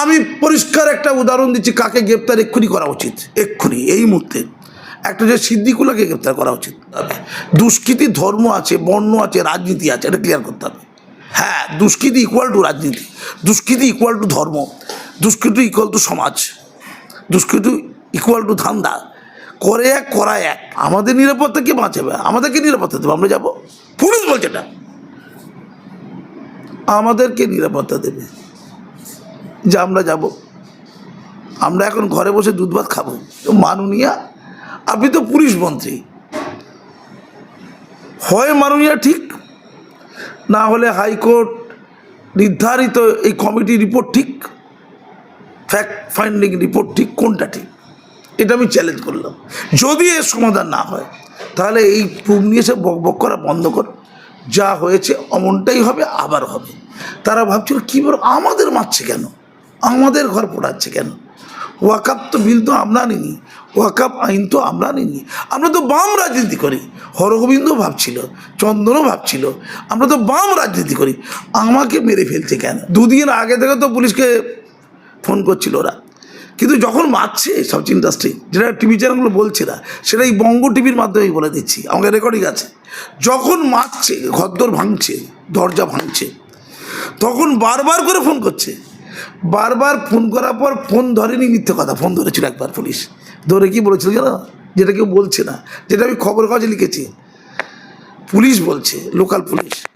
আমি পরিষ্কার একটা উদাহরণ দিচ্ছি, কাকে গ্রেপ্তার এক্ষুনি করা উচিত? এক্ষুনি, এই মুহূর্তে। একটা যে সিদ্দিকুলাকে গ্রেপ্তার করা উচিত। দুষ্কৃতি ধর্ম আছে, বর্ণ আছে, রাজনীতি আছে, এটা ক্লিয়ার করতে হবে। হ্যাঁ দুষ্কৃতি ইকুয়াল টু রাজনীতি। দুষ্কৃতি ইকুয়াল টু ধর্ম। দুষ্কৃতি ইকুয়াল টু সমাজ। দুষ্কৃতি ইকুয়াল টু ধান্দা। করে এক করা এক। আমাদের নিরাপত্তা কে বাঁচাবে? আমাদেরকে নিরাপত্তা দেবে, আমরা যাব। পুলিশ বলছে এটা। আমাদেরকে নিরাপত্তা দেবে। যে আমরা যাব। আমরা এখন ঘরে বসে দুধ ভাত খাব। মাননীয়া, আপনি তো পুলিশ মন্ত্রী। হয় মাননীয়া ঠিক, না হলে হাইকোর্ট নির্ধারিত এই কমিটি রিপোর্ট ঠিক, ফ্যাক্ট ফাইন্ডিং রিপোর্ট ঠিক, কোনটা ঠিক, এটা আমি চ্যালেঞ্জ করলাম। যদি এর সমাধান না হয়, তাহলে এই প্রুফ নিয়ে এসে বক বক করা বন্ধ কর। যা হয়েছে অমনটাই হবে, আবার হবে। তারা ভাবছিল, কী বল আমাদের মারছে কেন? আমাদের ঘর পোড়াচ্ছে কেন? ওয়াকাপ তো বিল তো আমরা নিনি ওয়াকাপ আইন তো আমরা নিনি। আমরা তো বাম রাজনীতি করি। হরগোবিন্দ ভাবছিল, চন্দনও ভাবছিল। আমরা তো বাম রাজনীতি করি। আমাকে মেরে ফেলছে কেন? দুদিন আগে থেকে তো পুলিশকে ফোন করছিল ওরা। কিন্তু যখন মারছে সবচেয়ে ইন্ডাস্ট্রি, যেটা টিভি চ্যানেলগুলো বলছে না, সেটা এই বঙ্গ টিভির মাধ্যমেই বলে দিচ্ছি। আমাকে রেকর্ডিং আছে। যখন মারছে, ঘরদোর ভাঙছে, দরজা ভাঙছে, তখন বারবার করে ফোন করছে। বারবার ফোন করার পর ফোন ধরেনি মিথ্যে কথা, ফোন ধরেছিল একবার পুলিশ। ধরে কি বলেছিল জানো? যেটা কেউ বলছে না, যেটা আমি খবর কাগজে লিখেছি। পুলিশ বলছে, লোকাল পুলিশ,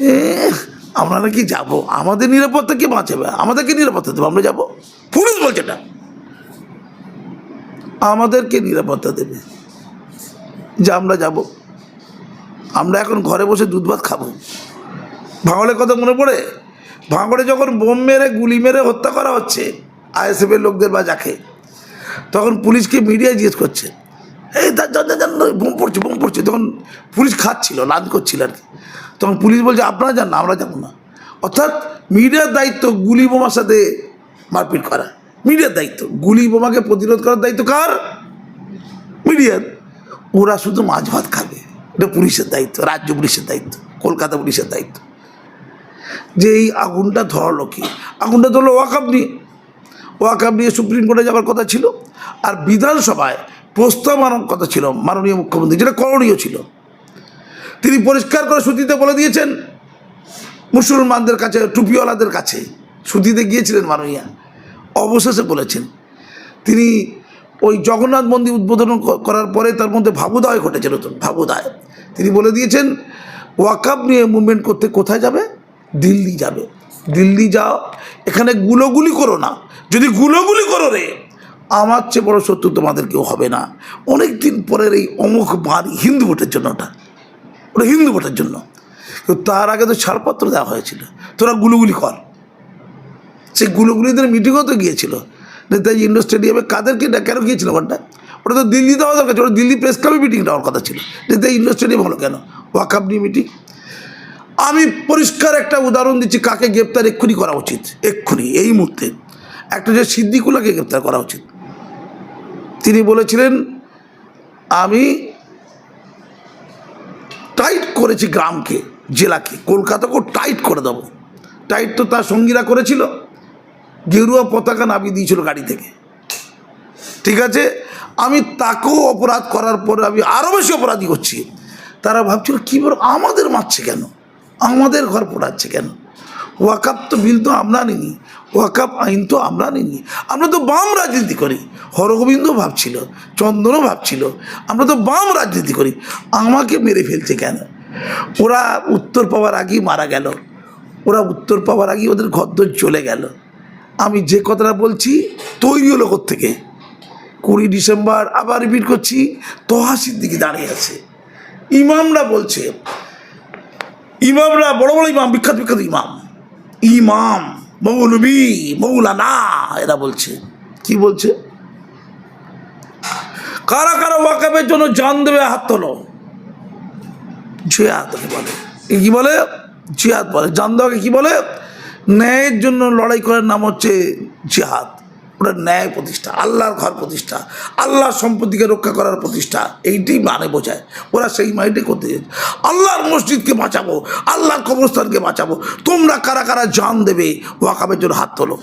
এ, আমরা নাকি যাব? আমাদের নিরাপত্তা কে বাঁচাবে? আমাদেরকে নিরাপত্তা দেবে, আমরা যাব? পুলিশ বলছে না আমাদেরকে নিরাপত্তা দেবে। যে আমরা যাব। আমরা এখন ঘরে বসে দুধ ভাত খাব। ভাঙড়ের কথা মনে পড়ে? ভাঙড়ে যখন বোম মেরে, গুলি মেরে হত্যা করা হচ্ছে আইএসএফের লোকদের বা যাকে, তখন পুলিশকে মিডিয়ায় জিজ্ঞেস করছে? এই বোম পড়ছে বোম পড়ছে। তখন পুলিশ খাচ্ছিল, লাঞ্চ করছিল আর কি। তখন পুলিশ বলছে, আপনারা যান না, আমরা যাব না। অর্থাৎ মিডিয়ার দায়িত্ব গুলি বোমার সাথে মারপিট করা। মিডিয়ার দায়িত্ব। গুলি বোমাকে প্রতিরোধ করার দায়িত্ব কার? মিডিয়ার ওরা শুধু মাছ ভাত খাবে। এটা পুলিশের দায়িত্ব, রাজ্য পুলিশের দায়িত্ব, কলকাতা পুলিশের দায়িত্ব। যে এই আগুনটা ধরালো কি? আগুনটা ধরলো ওয়াকাপ নিয়ে। ওয়াকাপ নিয়ে সুপ্রিম কোর্টে যাওয়ার কথা ছিল আর বিধানসভায় প্রস্তাব আনার কথা ছিল মাননীয় মুখ্যমন্ত্রী, যেটা করণীয় ছিল। তিনি পরিষ্কার করে সুতিতে বলে দিয়েছেন, মুসলমানদের কাছে, টুপিওয়ালাদের কাছে সুতিতে গিয়েছিলেন মাননীয়া। অবশেষে বলেছেন। তিনি ওই জগন্নাথ মন্দির উদ্বোধন করার পরে তার মধ্যে ভাবুদয় ঘটেছে নতুন ভাবুদয়। তিনি বলে দিয়েছেন ওয়াকাপ নিয়ে মুভমেন্ট করতে কোথায় যাবে? দিল্লি যাবে। দিল্লি যাও, এখানে গুলোগুলি করো না। যদি গুলোগুলি করো রে, আমার চেয়ে বড় শত্রু তোমাদের কেউ হবে না। অনেক দিন পরের এই অমুক বাড়ি হিন্দু ভোটের জন্য ওটা। ওটা হিন্দু ভোটের জন্য। তার আগে তো ছাড়পত্র দেওয়া হয়েছিল। তোরা গুলোগুলি কর। সেই গুলোগুলিদের মিটিংও তো গিয়েছিল। নেতাজি ইন্ডোর স্টেডিয়ামে কাদেরকে কেন গিয়েছিল ওখানটা? ওটা তো দিল্লিতে হওয়া দরকার ওটা দিল্লি প্রেস ক্লাবে মিটিংটা হওয়ার কথা ছিল। নেতাজি ইন্ডোর স্টেডিয়াম হলো কেন? ওয়াকাপ নিয়ে মিটিং আমি পরিষ্কার একটা উদাহরণ দিচ্ছি, কাকে গ্রেপ্তার এক্ষুনি করা উচিত? এক্ষুনি, এই মুহূর্তে। একটা যে সিদ্দিকুলাকে গ্রেপ্তার করা উচিত। তিনি বলেছিলেন, আমি টাইট করেছি গ্রামকে, জেলাকে, কলকাতাকেও টাইট করে দেবো। টাইট তো তার সঙ্গীরা করেছিল। গেরুয়া পতাকা নামিয়ে দিয়েছিল গাড়ি থেকে। ঠিক আছে? আমি তাকেও অপরাধ করার পরে আমি আরও বেশি অপরাধী করছি তারা ভাবছিল, কী বল আমাদের মারছে কেন? আমাদের ঘর পোড়াচ্ছে কেন? ওয়াকাপ তো বিল তো আমরা নিনি ওয়াকাপ আইন তো আমরা নিনি। আমরা তো বাম রাজনীতি করি। হরগোবিন্দ ভাবছিল, চন্দনও ভাবছিল, আমরা তো বাম রাজনীতি করি। আমাকে মেরে ফেলছে কেন? ওরা উত্তর পাওয়ার আগেই মারা গেল। ওরা উত্তর পাওয়ার আগেই ওদের ঘরদোর চলে গেল। আমি যে কথাটা বলছি, তৈরি হলো থেকে কুড়ি ডিসেম্বর আবার রিপিট করছি তহাসির দিকে দাঁড়িয়ে আছে। ইমামরা বলছে ইমামরা, বড় বড় ইমাম, বিখ্যাত বিখ্যাত ইমাম। ইমাম, মৌলবি, মৌলানা, এরা বলছে। কি বলছে? কারা কারা ওয়াকাবের জন্য জান দেবে, হাত তোলো। জিহাদ বলে। কি বলে? জিহাদ বলে। জান দেওয়াকে কি বলে? ন্যায়ের জন্য লড়াই করার নাম হচ্ছে জিহাদ। ওটা ন্যায় প্রতিষ্ঠা, আল্লাহর ঘর প্রতিষ্ঠা, আল্লাহর সম্পত্তিকে রক্ষা করার প্রতিষ্ঠা, এইটাই মানে বোঝায়। ওরা সেই মাইন্ডে করতে চাইছে আল্লাহর মসজিদকে বাঁচাবো, আল্লাহর কবরস্থানকে বাঁচাবো। তোমরা কারা কারা জান দেবে? ওয়াকাবের জন্য হাত তোলো।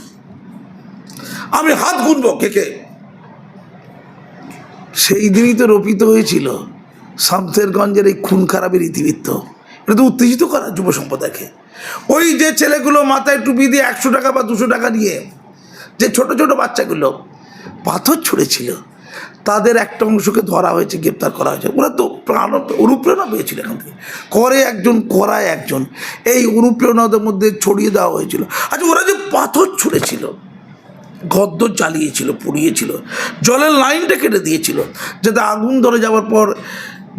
আমি হাত গুনবো কে কে? সেই দিনই তো রোপিত হয়েছিল শামসেরগঞ্জের এই খুন খারাপের ইতিবৃত্ত। এটা তো উত্তেজিত করা যুব সম্প্রদায়কে। ওই যে ছেলেগুলো মাথায় টুপি দিয়ে একশো টাকা বা দুশো টাকা নিয়ে যে ছোট ছোট বাচ্চাগুলো পাথর ছুঁড়েছিল, তাদের একটা অংশকে ধরা হয়েছে, গ্রেপ্তার করা হয়েছে। ওরা তো প্রাণ, অনুপ্রেরণা পেয়েছিল এখান থেকে। করে একজন, করায় একজন। এই অনুপ্রেরণাদের মধ্যে ছড়িয়ে দেওয়া হয়েছিল। আচ্ছা ওরা যে পাথর ছুঁড়েছিল গদ্দ জ্বালিয়েছিল, পুড়িয়েছিল, জলের লাইনটা কেটে দিয়েছিল, যাতে আগুন ধরে যাওয়ার পর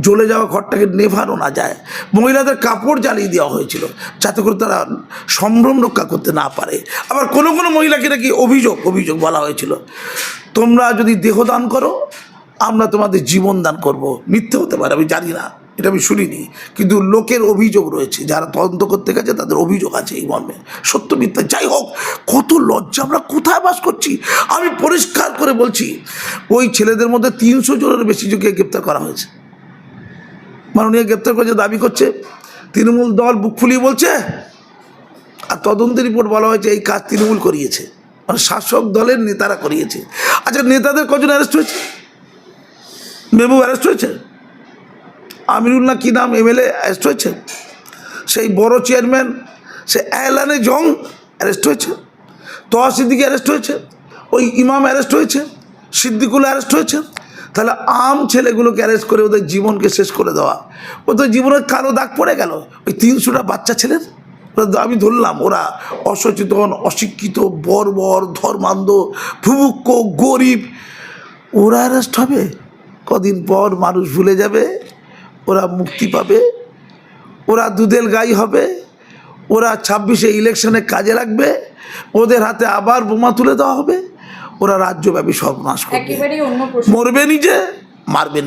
জ্বলে যাওয়া ঘরটাকে নেভানো না যায়। মহিলাদের কাপড় জ্বালিয়ে দেওয়া হয়েছিল যাতে করে তারা সম্ভ্রম রক্ষা করতে না পারে। আবার কোনো কোনো মহিলাকে নাকি অভিযোগ অভিযোগ বলা হয়েছিল। তোমরা যদি দেহদান করো, আমরা তোমাদের জীবন দান করব। মিথ্যে হতে পারে, আমি জানি না, এটা আমি শুনিনি। কিন্তু লোকের অভিযোগ রয়েছে, যারা তদন্ত করতে গেছে, তাদের অভিযোগ আছে এই মর্মে। সত্য, মিথ্যা, যাই হোক, কত লজ্জা, আমরা কোথায় বাস করছি? আমি পরিষ্কার করে বলছি, ওই ছেলেদের মধ্যে তিনশো জনের বেশি যোগে গ্রেপ্তার করা হয়েছে। মাননীয় গ্রেপ্তার করেছে দাবি করছে, তৃণমূল দল বুক ফুলিয়ে বলছে, আর তদন্তের রিপোর্ট বলা হয়েছে এই কাজ তৃণমূল করিয়েছে মানে শাসক দলের নেতারা করিয়েছে। আচ্ছা নেতাদের কজন অ্যারেস্ট হয়েছে? মেহবুব অ্যারেস্ট হয়েছে? আমিরুল্লাহ কী নাম এমএলএ অ্যারেস্ট হয়েছে? সেই বড় চেয়ারম্যান সে এলানে জং অ্যারেস্ট হয়েছে? তোয়া সিদ্দিকি অ্যারেস্ট হয়েছে? ওই ইমাম অ্যারেস্ট হয়েছে? সিদ্দিকুল অ্যারেস্ট হয়েছে? তাহলে আম ছেলেগুলোকে অ্যারেস্ট করে ওদের জীবনকে শেষ করে দেওয়া। ওদের জীবনের কালো দাগ পড়ে গেল। ওই তিনশোটা বাচ্চা ছেলের? আমি ধরলাম, ওরা অসচেতন, অশিক্ষিত, বর্বর, ধর্মান্ধ ভুভুক্ষ গরিব। ওরা অ্যারেস্ট হবে। কদিন পর মানুষ ভুলে যাবে, ওরা মুক্তি পাবে, ওরা দুধের গাই হবে, ওরা ছাব্বিশে ইলেকশনে কাজে লাগবে, ওদের হাতে আবার বোমা তুলে দেওয়া হবে। ওরা রাজ্যব্যাপী সর্বনাশ করবে। মরবে নিজে মারবে